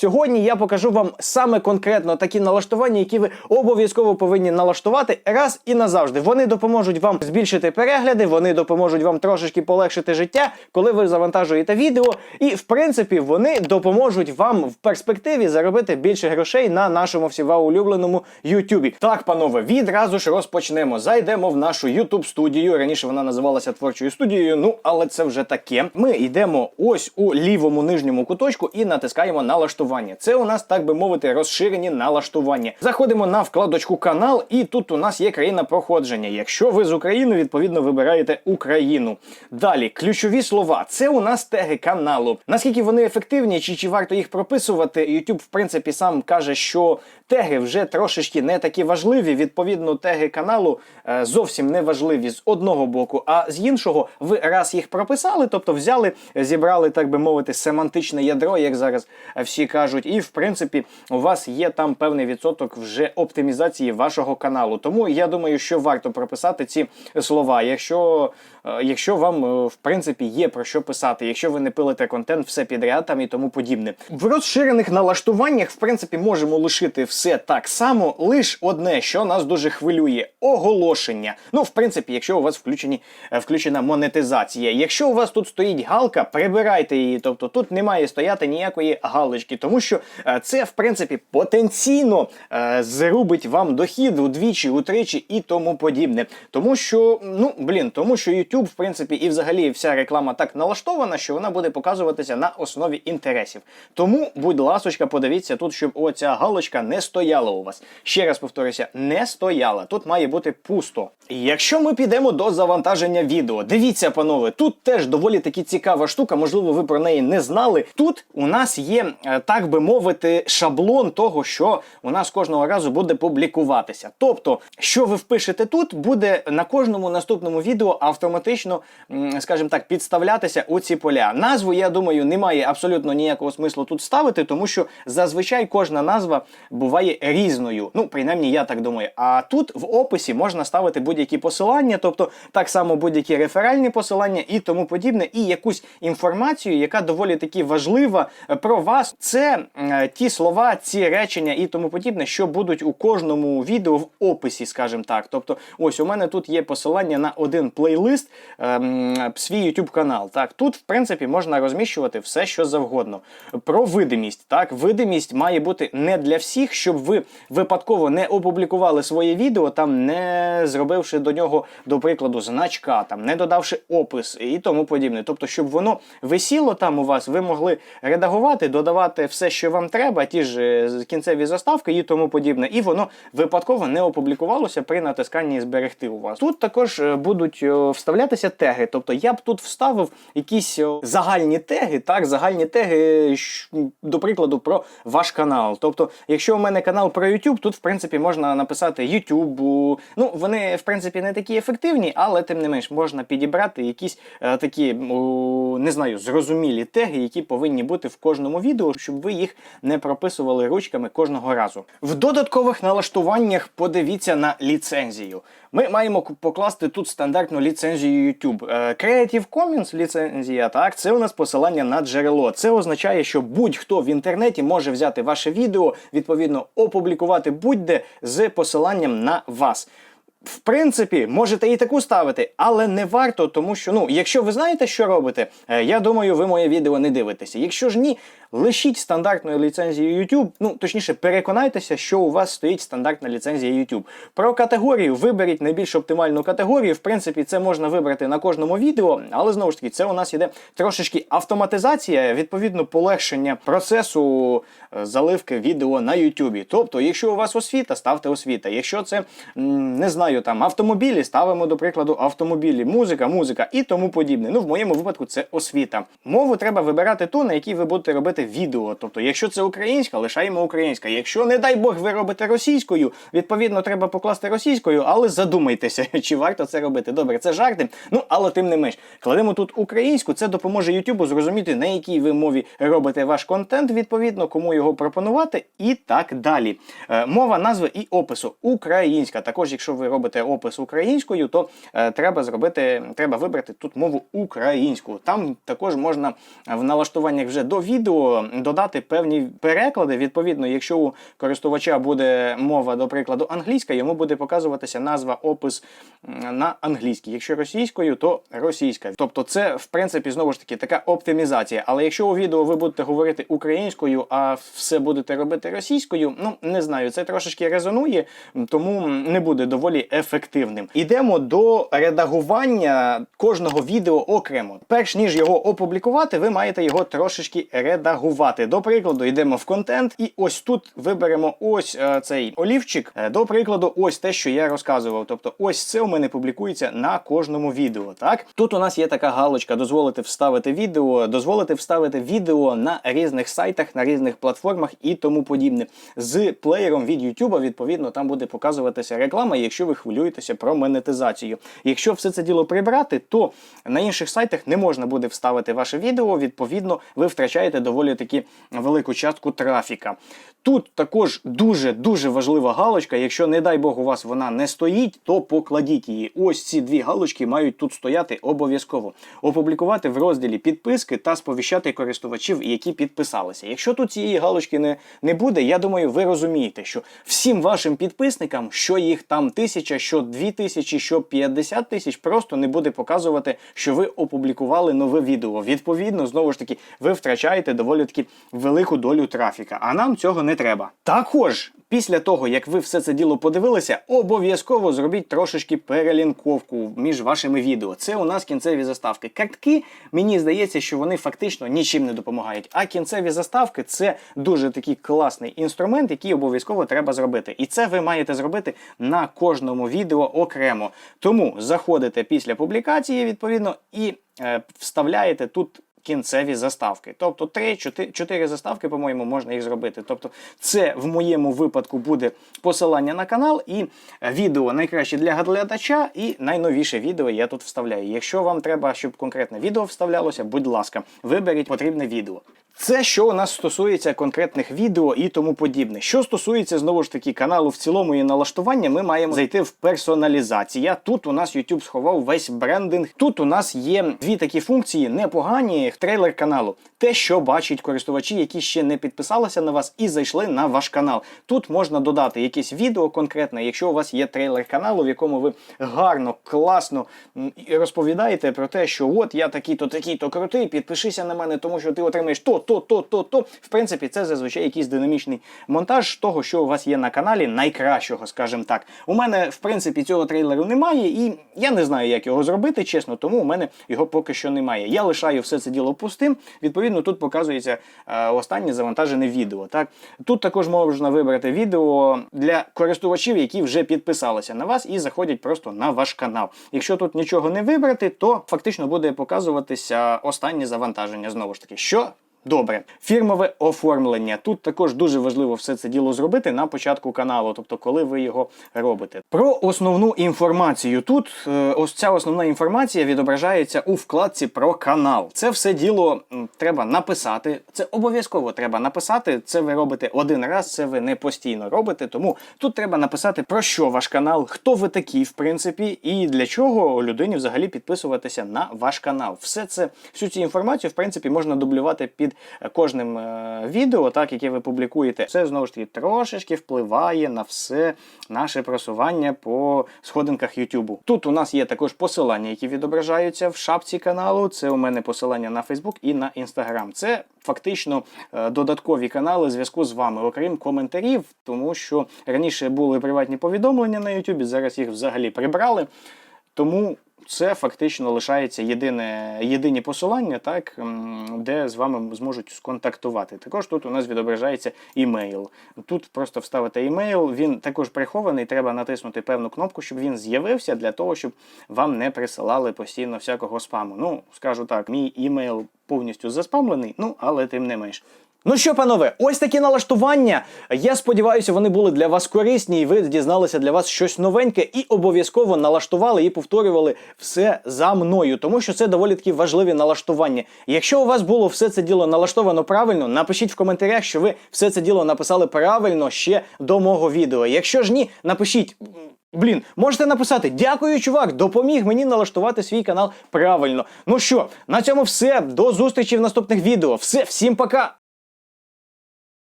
Сьогодні я покажу вам саме конкретно такі налаштування, які ви обов'язково повинні налаштувати раз і назавжди. Вони допоможуть вам збільшити перегляди, вони допоможуть вам трошечки полегшити життя, коли ви завантажуєте відео. І в принципі вони допоможуть вам в перспективі заробити більше грошей на нашому всіва улюбленому Ютубі. Так, панове, відразу ж розпочнемо. Зайдемо в нашу Ютуб студію. Раніше вона називалася творчою студією. Ну але це вже таке. Ми йдемо ось у лівому нижньому куточку і натискаємо налаштування. Це у нас, так би мовити, розширені налаштування. Заходимо на вкладочку канал, і тут у нас є країна проходження. Якщо ви з України, відповідно вибираєте Україну. Далі ключові слова. Це у нас теги каналу. Наскільки вони ефективні, чи, чи варто їх прописувати? YouTube, в принципі, сам каже, що теги вже трошечки не такі важливі. Відповідно, теги каналу е, зовсім не важливі з одного боку, а з іншого, ви раз їх прописали, тобто взяли, зібрали, так би мовити, семантичне ядро, як зараз е, всі кажуть, і в принципі у вас є там певний відсоток вже оптимізації вашого каналу. Тому я думаю, що варто прописати ці слова. Якщо, якщо вам е, в принципі є про що писати, якщо ви не пилите контент, все підряд там і тому подібне. В розширених налаштуваннях, в принципі, можемо лишити все так само, лише одне, що нас дуже хвилює оголошення. Ну, в принципі, якщо у вас включені, е, включена монетизація. Якщо у вас тут стоїть галка, прибирайте її. Тобто тут не має стояти ніякої галочки, тому що е, це, в принципі, потенційно е, зрубить вам дохід удвічі, утричі і тому подібне. Тому що, ну блін, тому що YouTube, в принципі, і взагалі вся реклама так налаштована, що вона буде показуватися на основі інтересів. Тому, будь ласочка, подивіться тут, щоб оця галочка не стояла у вас. Ще раз повторюся, не стояла. Тут має бути пусто. Якщо ми підемо до завантаження відео, дивіться, панове, тут теж доволі таки цікава штука, можливо, ви про неї не знали. Тут у нас є, е, так би мовити, шаблон того, що у нас кожного разу буде публікуватися. Тобто, що ви впишете тут, буде на кожному наступному відео автоматично, м, скажімо так, підставлятися у ці поля. Назву, я думаю, немає абсолютно ніякого смислу тут ставити, тому що зазвичай кожна назва буває різною. Ну, принаймні, я так думаю. А тут в описі можна ставити будь-які посилання, тобто так само будь-які реферальні посилання і тому подібне, і якусь інформацію, яка доволі таки важлива е, про вас. Це е, ті слова, ці речення і тому подібне, що будуть у кожному відео в описі, скажімо так. Тобто, ось у мене тут є посилання на один плейлист, ем, свій YouTube канал. Так, тут, в принципі, можна розміщувати все, що завгодно. Про видимість. Так, видимість має бути не для всіх, щоб ви випадково не опублікували своє відео, там не зробивши до нього, до прикладу, значка, там не додавши опис і тому подібне. Тобто, щоб воно висіло там у вас, ви могли редагувати, додавати все, що вам треба, ті ж е, кінцеві заставки і тому подібне, і воно випадково не опублікувалося при натисканні зберегти у вас. Тут також е, будуть е, вставлятися теги. Тобто я б тут вставив якісь загальні теги, так, загальні теги, до прикладу, про ваш канал. Тобто, якщо у мене канал про YouTube, тут в принципі можна написати YouTube. Ну, вони в принципі не такі ефективні, але тим не менш можна підібрати якісь е, такі, о, не знаю, зрозумілі теги, які повинні бути в кожному відео, щоб ви їх не прописували ручками кожного разу. В додаткових налаштуваннях подивіться на ліцензію. Ми маємо покласти тут стандартну ліцензію YouTube. Е, Creative Commons ліцензія, так, це у нас посилання на джерело. Це означає, що будь-хто в інтернеті може взяти ваше відео, відповідно, опублікувати будь-де з посиланням на вас. В принципі, можете і таку ставити, але не варто, тому що, ну, якщо ви знаєте, що робите, е, я думаю, ви моє відео не дивитеся. Якщо ж ні, лишіть стандартною ліцензією YouTube, ну точніше, переконайтеся, що у вас стоїть стандартна ліцензія YouTube. Про категорію виберіть найбільш оптимальну категорію. В принципі, це можна вибрати на кожному відео, але знову ж таки, це у нас іде трошечки автоматизація, відповідно, полегшення процесу е, заливки відео на YouTube. Тобто, якщо у вас освіта, ставте освіта. Якщо це не знаю, там автомобілі, ставимо до прикладу автомобілі, музика, музика і тому подібне. Ну, в моєму випадку це освіта. Мову треба вибирати ту, на якій ви будете робити відео. Тобто, якщо це українська, лишаємо українська. Якщо, не дай Бог, ви робите російською, відповідно, треба покласти російською, але задумайтеся, чи варто це робити. Добре, це жарти. Ну, але тим не менш, кладемо тут українську, це допоможе Ютубу зрозуміти, на якій ви мові робите ваш контент, відповідно, кому його пропонувати, і так далі. Е, мова назви і опису українська. Також, якщо ви робите робите опис українською, то е, треба зробити, треба вибрати тут мову українську. Там також можна в налаштуваннях вже до відео додати певні переклади. Відповідно, якщо у користувача буде мова, до прикладу, англійська, йому буде показуватися назва опис на англійській. Якщо російською, то російська. Тобто, це в принципі знову ж таки така оптимізація. Але якщо у відео ви будете говорити українською, а все будете робити російською, ну не знаю, це трошечки резонує, тому не буде доволі ефективним. Ідемо до редагування кожного відео окремо. Перш ніж його опублікувати, ви маєте його трошечки редагувати. До прикладу, йдемо в контент, і ось тут виберемо ось е, цей олівчик. Е, До прикладу, ось те, що я розказував. Тобто, ось це у мене публікується на кожному відео. Так тут у нас є така галочка: дозволити вставити відео, дозволити вставити відео на різних сайтах, на різних платформах і тому подібне. З плеєром від YouTube, відповідно, там буде показуватися реклама, якщо ви хвилюєтеся про монетизацію. Якщо все це діло прибрати, то на інших сайтах не можна буде вставити ваше відео. Відповідно, ви втрачаєте доволі таки велику частку трафіка. Тут також дуже дуже важлива галочка. Якщо, не дай Бог, у вас вона не стоїть, то покладіть її. Ось ці дві галочки мають тут стояти обов'язково. Опублікувати в розділі підписки та сповіщати користувачів, які підписалися. Якщо тут цієї галочки не, не буде, я думаю, ви розумієте, що всім вашим підписникам, що їх там тисяча, що дві тисячі, що 50 тисяч, просто не буде показувати, що ви опублікували нове відео. Відповідно, знову ж таки, ви втрачаєте доволі таки велику долю трафіка. А нам цього не треба. Також. Після того, як ви все це діло подивилися, обов'язково зробіть трошечки перелінковку між вашими відео. Це у нас кінцеві заставки. Картки, мені здається, що вони фактично нічим не допомагають. А кінцеві заставки це дуже такий класний інструмент, який обов'язково треба зробити. І це ви маєте зробити на кожному відео окремо. Тому заходите після публікації, відповідно, і е, вставляєте тут кінцеві заставки. Тобто 3-4 заставки, по-моєму, можна їх зробити. Тобто, це в моєму випадку буде посилання на канал і відео найкраще для глядача, і найновіше відео я тут вставляю. Якщо вам треба, щоб конкретне відео вставлялося, будь ласка, виберіть потрібне відео. Це що у нас стосується конкретних відео і тому подібне. Що стосується знову ж таки каналу в цілому і налаштування, ми маємо зайти в персоналізація. Тут у нас YouTube сховав весь брендинг. Тут у нас є дві такі функції непогані. Трейлер каналу. Те, що бачать користувачі, які ще не підписалися на вас і зайшли на ваш канал. Тут можна додати якесь відео конкретне, якщо у вас є трейлер каналу, в якому ви гарно, класно розповідаєте про те, що от я такий-то, такий-то крутий, підпишися на мене, тому що ти отримаєш то, то, то, то, то. В принципі, це зазвичай якийсь динамічний монтаж того, що у вас є на каналі, найкращого, скажімо так. У мене, в принципі, цього трейлеру немає, і я не знаю, як його зробити, чесно, тому у мене його поки що немає. Я лишаю все це діло пустим. Відповідно, тут показується е, останнє завантажене відео. Так тут також можна вибрати відео для користувачів, які вже підписалися на вас і заходять просто на ваш канал. Якщо тут нічого не вибрати, то фактично буде показуватися останнє завантаження знову ж таки. Що Добре, фірмове оформлення. Тут також дуже важливо все це діло зробити на початку каналу, тобто коли ви його робите. Про основну інформацію. Тут е, ось ця основна інформація відображається у вкладці про канал. Це все діло треба написати. Це обов'язково треба написати. Це ви робите один раз, це ви не постійно робите. Тому тут треба написати про що ваш канал, хто ви такі, в принципі, і для чого людині взагалі підписуватися на ваш канал. Все це всю цю інформацію, в принципі, можна дублювати під кожним е, відео, так яке ви публікуєте. Це знову ж таки трошечки впливає на все наше просування по сходинках YouTube. Тут у нас є також посилання, які відображаються в шапці каналу. Це у мене посилання на Facebook і на Instagram. Це фактично е, додаткові канали зв'язку з вами, окрім коментарів, тому що раніше були приватні повідомлення на YouTube, зараз їх взагалі прибрали. Тому це фактично лишається єдине, єдині посилання, так, де з вами зможуть сконтактувати. Також тут у нас відображається імейл. Тут просто вставити імейл, він також прихований, треба натиснути певну кнопку, щоб він з'явився для того, щоб вам не присилали постійно всякого спаму. Ну, скажу так, мій імейл повністю заспамлений, ну, але тим не менш. Ну що, панове, ось такі налаштування. Я сподіваюся, вони були для вас корисні, і ви дізналися для вас щось новеньке і обов'язково налаштували і повторювали все за мною, тому що це доволі такі важливі налаштування. Якщо у вас було все це діло налаштовано правильно, напишіть в коментарях, що ви все це діло написали правильно ще до мого відео. Якщо ж ні, напишіть. Блін, можете написати Дякую, чувак, допоміг мені налаштувати свій канал правильно. Ну що, на цьому все. До зустрічі в наступних відео. Все, всім пока!